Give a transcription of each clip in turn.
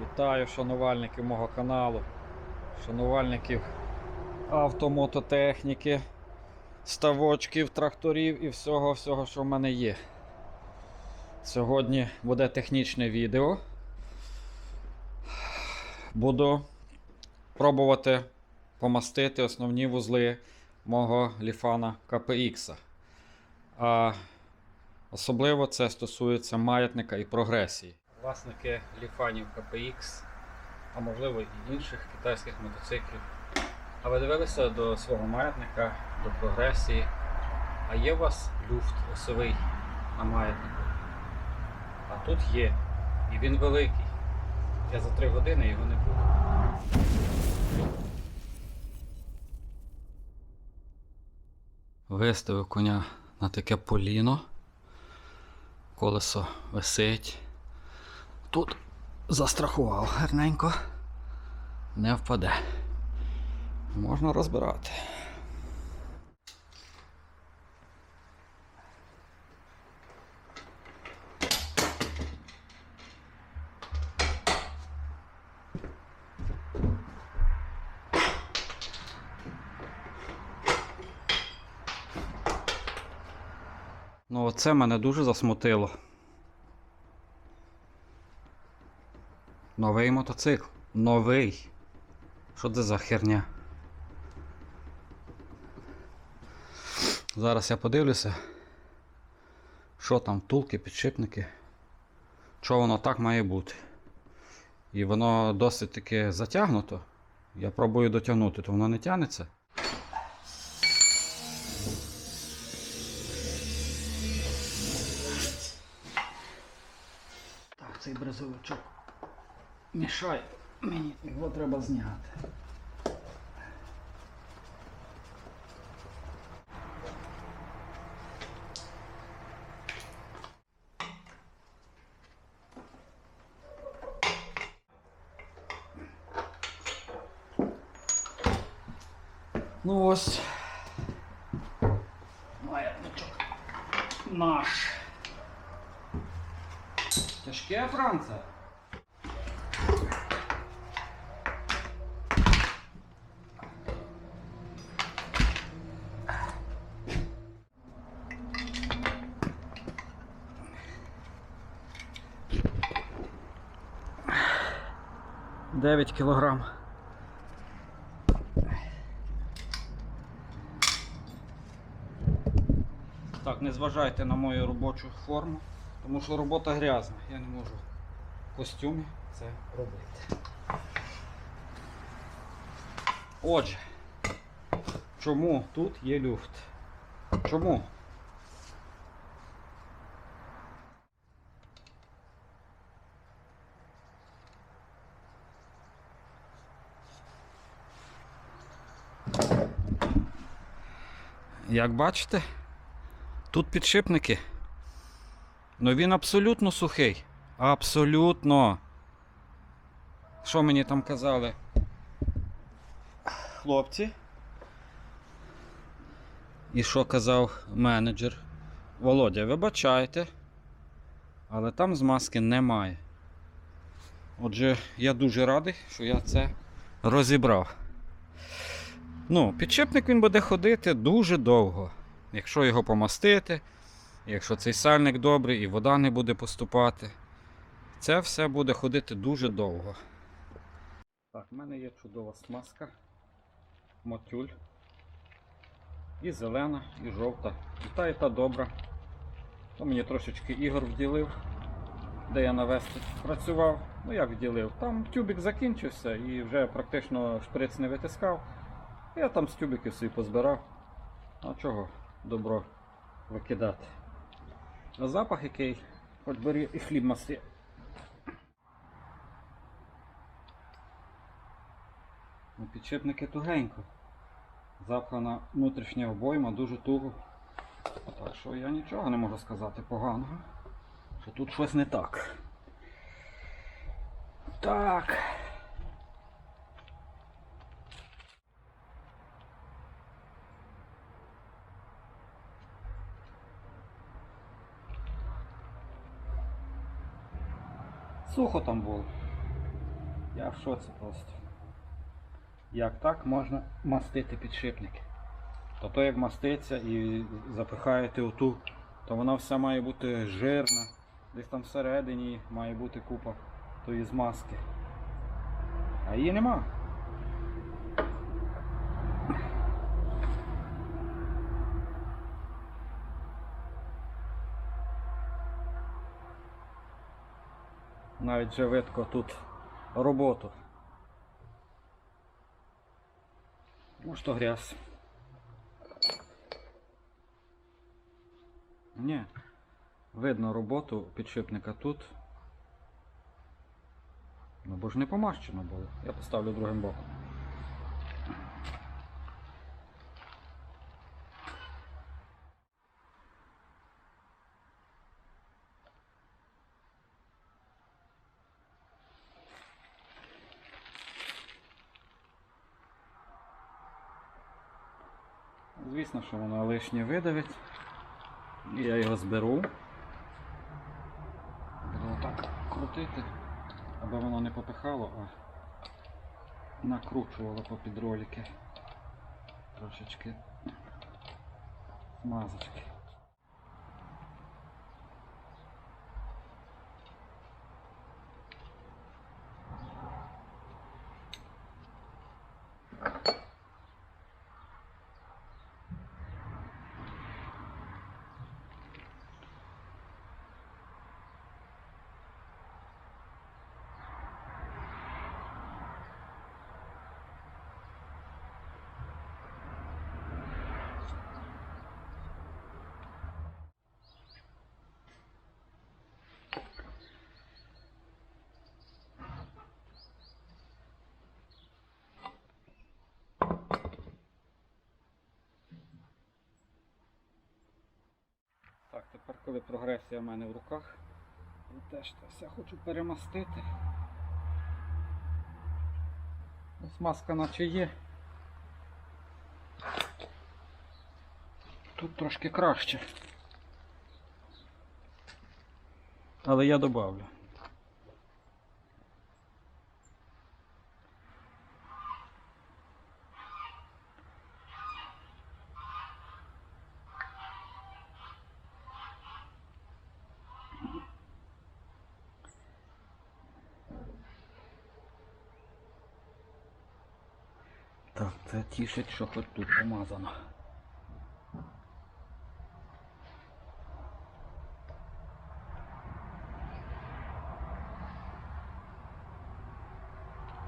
Вітаю шанувальників мого каналу, шанувальників автомототехніки, ставочків, тракторів і всього, всього, що в мене є. Сьогодні буде технічне відео. Буду пробувати помастити основні вузли мого ліфана KPX. А особливо це стосується маятника і прогресії. Власники ліфанів KPX, а можливо і інших китайських мотоциклів. А ви дивилися до свого маятника, до прогресії. А є у вас люфт осовий на маятнику? А тут є. І він великий. Я за 3 години його не буду. Виставив коня на таке поліно. Колесо висить. Тут застрахував гарненько. Не впаде. Можна розбирати. Ну, оце мене дуже засмутило. Новий мотоцикл. Новий. Що це за херня? Зараз я подивлюся. Що там, втулки, підшипники. Що воно так має бути. І воно досить таки затягнуто. Я пробую дотягнути, то воно не тягнеться. Так, цей брезовичок мішає мені, його треба зняти. Ну ось маятничок наш. Тяжке Франція. 9 кілограм. Так, не зважайте на мою робочу форму, тому що робота грязна, я не можу в костюмі це робити. Отже, чому тут є люфт? Чому? Як бачите, тут підшипники. Ну він абсолютно сухий. Абсолютно. Що мені там казали? Хлопці. І що казав менеджер? Володя, вибачайте. Але там змазки немає. Отже, я дуже радий, що я це розібрав. Ну, підшипник він буде ходити дуже довго. Якщо його помастити, якщо цей сальник добрий і вода не буде поступати, це все буде ходити дуже довго. Так, в мене є чудова смазка, мотюль. І зелена, і жовта. І та, і та добра. То мені трошечки ігор вділив, де я на весті працював. Ну як вділив? Там тюбик закінчився і вже практично шприц не витискав. Я там з тюбиків собі позбирав. А чого добро викидати? А запах який, хоч бери і хліб маси. Ну, Підшипники тугенько. Запхана внутрішня обойма дуже туго. Так що я нічого не можу сказати поганого. Що тут щось не так. Так. Сухо там було. Я в шоці просто. Як так можна мастити підшипники? То як маститься і запихаєте оту, то вона вся має бути жирна. Десь там всередині має бути купа тої змазки. А її нема. Навіть вже видко тут роботу. Ну що грязь. Ні. Видно роботу підшипника тут. Ну бо ж не помащено було. Я поставлю другим боком. Звісно, що воно лишнє видавить. І Я його зберу. Буду отак крутити, аби воно не попихало, а накручувало по підроліки. Трошечки смазочки. Так, тепер коли прогресія в мене в руках, я теж все хочу перемастити. Ось маска наче є. Тут трошки краще. Але я добавлю. Так, це тішить, що хоч тут помазано.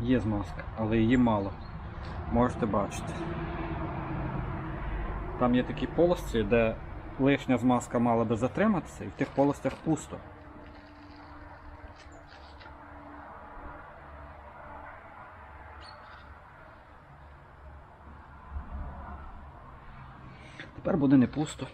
Є змазка, але її мало. Можете бачити. Там є такі полості, де лишня змазка мала би затриматися, і в тих полостях пусто. Тепер буде не пусто.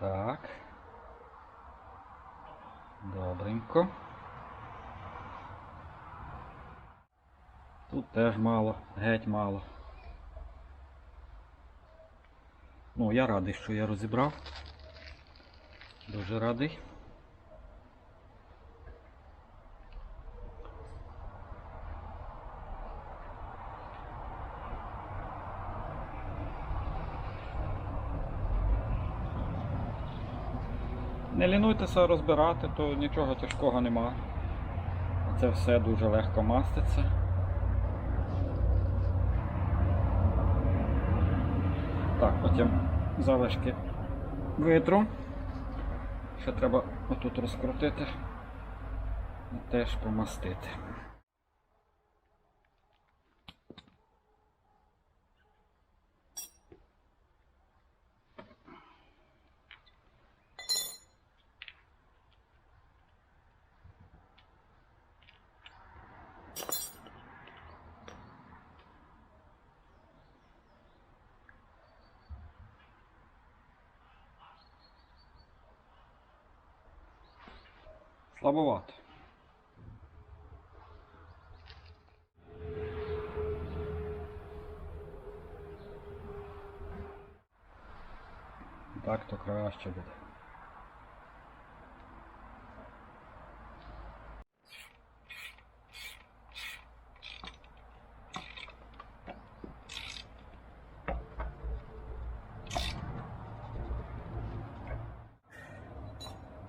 Так. Добренько. Тут теж мало, геть мало. Ну, я радий, що я розібрав. Дуже радий. Не лінуйтеся розбирати, то нічого тяжкого нема. Це все дуже легко маститься. Так, потім залишки витру. Ще треба отут розкрутити і теж помастити. Слабовато. Так то краще буде.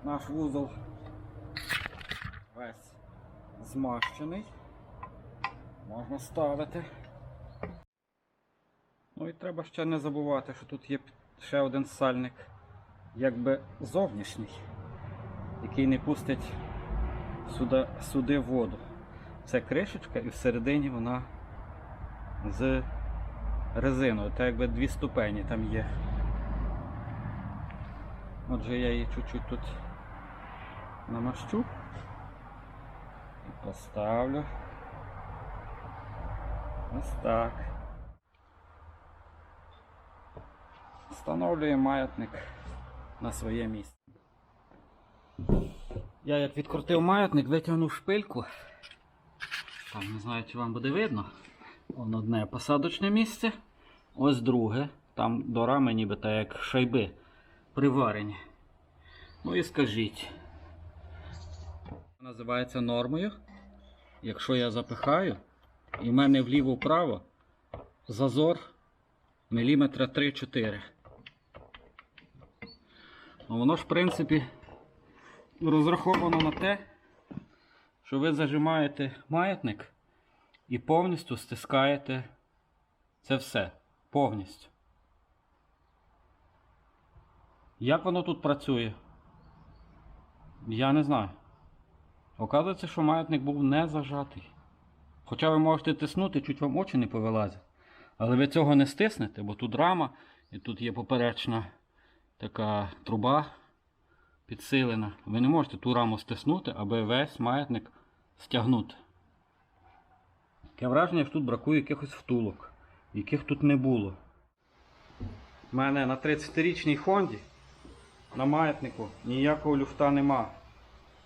Наш вузол змащений. Можна ставити. Ну і треба ще не забувати, що тут є ще один сальник, якби зовнішній, який не пустить сюди, сюди воду. Це кришечка і всередині вона з резиною. Та якби дві ступені там є. Отже, я її чуть-чуть тут намащу поставлю. Ось так. Встановлюємо маятник на своє місце. Я як відкрутив маятник, витягнув шпильку. Там не знаю, чи вам буде видно. Вон одне посадочне місце, ось друге. Там до рами нібито як шайби приварені. Ну і скажіть. Називається нормою. Якщо я запихаю, і в мене вліво-вправо зазор міліметра 3-4. Ну, воно ж, в принципі, розраховано на те, що ви зажимаєте маятник і повністю стискаєте це все. Повністю. Як воно тут працює? Я не знаю. Оказується, що маятник був не зажатий. Хоча ви можете тиснути, чуть вам очі не повилазять. Але ви цього не стиснете, бо тут рама і тут є поперечна така труба підсилена. Ви не можете ту раму стиснути, аби весь маятник стягнути. Таке враження, що тут бракує якихось втулок, яких тут не було. У мене на 30-річній Хонді на маятнику ніякого люфта нема.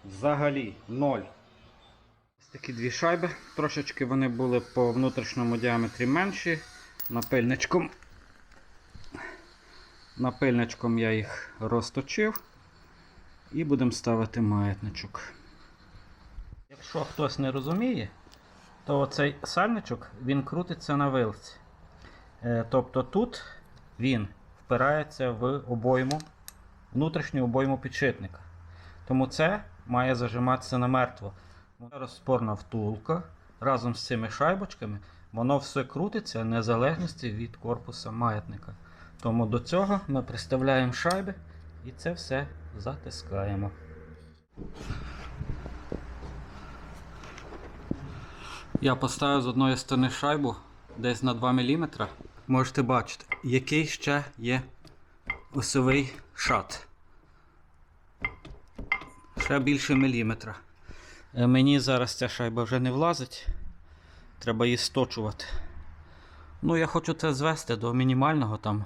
Взагалі ноль. Ось такі дві шайби. Трошечки вони були по внутрішньому діаметрі менші. Напильничком. Напильничком я їх розточив. І будемо ставити маятничок. Якщо хтось не розуміє, то цей сальничок він крутиться на вилці. Е, Тобто тут він впирається в обойму, внутрішню обойму підшипника. Тому це має зажиматися намертво. Розпорна втулка разом з цими шайбочками, воно все крутиться в незалежності від корпуса маятника. Тому до цього ми приставляємо шайби і це все затискаємо. Я поставив з одної сторони шайбу десь на 2 мм. Можете бачити, який ще є осовий шат. Ще більше міліметра. Е, Мені зараз ця шайба вже не влазить. Треба її сточувати. Ну, я хочу це звести до мінімального там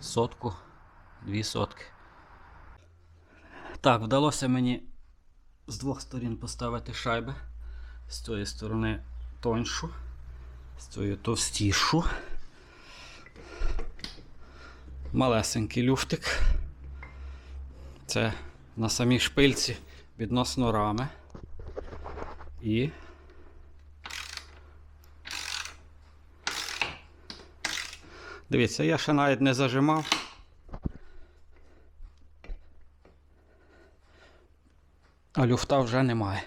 сотку, дві сотки. Так, вдалося мені з двох сторін поставити шайби. З цієї сторони тоньшу, з цієї товстішу. Малесенький люфтик. Це на самій шпильці відносно рами. І дивіться, я ще навіть не зажимав. А люфта вже немає.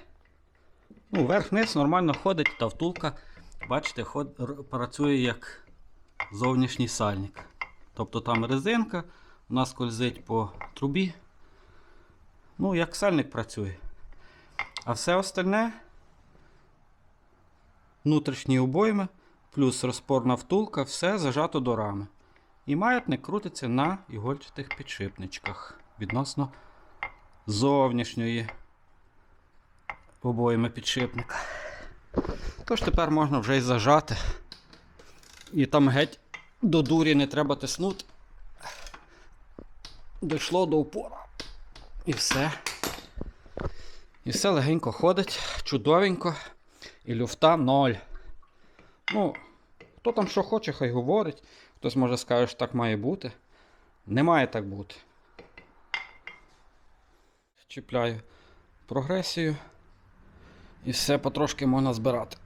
Ну, вверх-вниз нормально ходить, та втулка, бачите, ход, працює як зовнішній сальник. Тобто там резинка, вона скользить по трубі. Ну, як сальник працює. А все остальне внутрішні обойми, плюс розпорна втулка, все зажато до рами. І маятник крутиться на ігольчатих підшипничках відносно зовнішньої обойми підшипника. Тож тепер можна вже й зажати. І там геть до дурі не треба тиснути. Дійшло до упора. І все. І все легенько ходить, чудовенько. І люфта ноль. Ну, хто там що хоче, хай говорить. Хтось може скаже, що так має бути. Не має так бути. Чіпляю прогресію. І все потрошки можна збирати.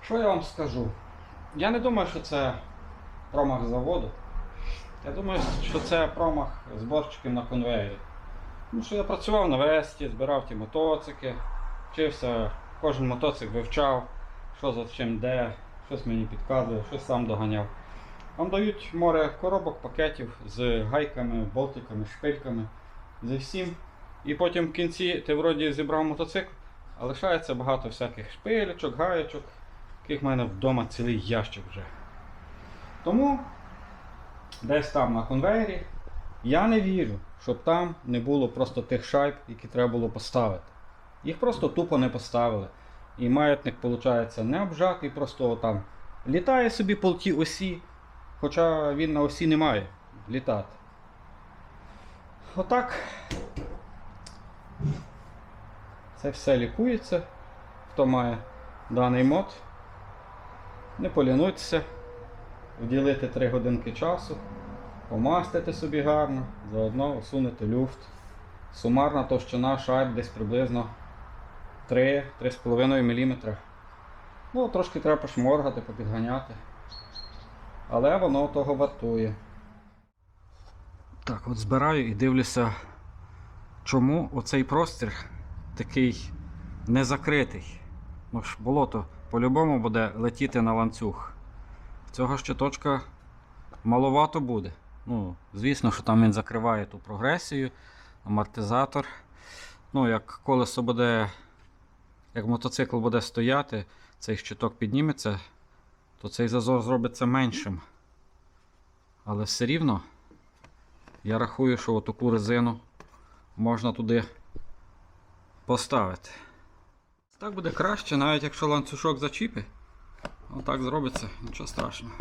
Що я вам скажу? Я не думаю, що це промах заводу. Я думаю, що це промах зборщиків на конвеєрі. Тому що я працював на Весті, збирав ті мотоцики, вчився, кожен мотоцикл вивчав, що за чим де, щось мені підказує, щось сам доганяв. Вам дають море коробок, пакетів з гайками, болтиками, шпильками, зі всім. І потім в кінці ти вроді зібрав мотоцикл, а лишається багато всяких шпилечок, гаєчок, яких в мене вдома цілий ящик вже. Тому десь там на конвейері я не вірю, щоб там не було просто тих шайб, які треба було поставити. Їх просто тупо не поставили. І маятник, виходить, не обжатий, просто там літає собі по тій осі, хоча він на осі не має літати. Отак. Це все лікується, хто має даний мод. Не полінуйтеся, вділити 3 годинки часу, помастити собі гарно, заодно усунути люфт. Сумарна товщина шайб десь приблизно 3-3,5 мм. Ну, трошки треба пошморгати, попідганяти. Але воно того вартує. Так, от збираю і дивлюся, чому оцей простір такий незакритий. Ну ж болото по-любому буде летіти на ланцюг. Цього щиточка маловато буде. Ну, звісно, що там він закриває ту прогресію, амортизатор. Ну, як колесо буде, як мотоцикл буде стояти, цей щиток підніметься, то цей зазор зробиться меншим. Але все рівно я рахую, що отаку резину можна туди поставити. Так буде краще, навіть якщо ланцюжок зачіпи. Отак зробиться, нічого страшного.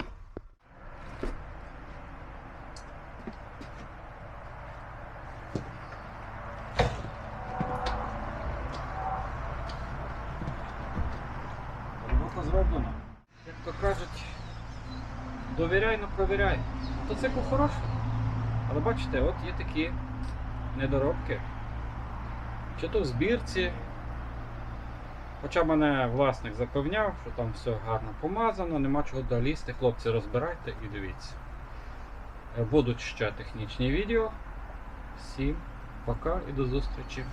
Робота зроблена. Як то кажуть, довіряй, но провіряй. Мотоцикл хороший. Але бачите, от є такі недоробки. Чи то в збірці. Хоча мене власник запевняв, що там все гарно помазано, нема чого долізти. Хлопці, розбирайте і дивіться. Будуть ще технічні відео. Всім пока і до зустрічі.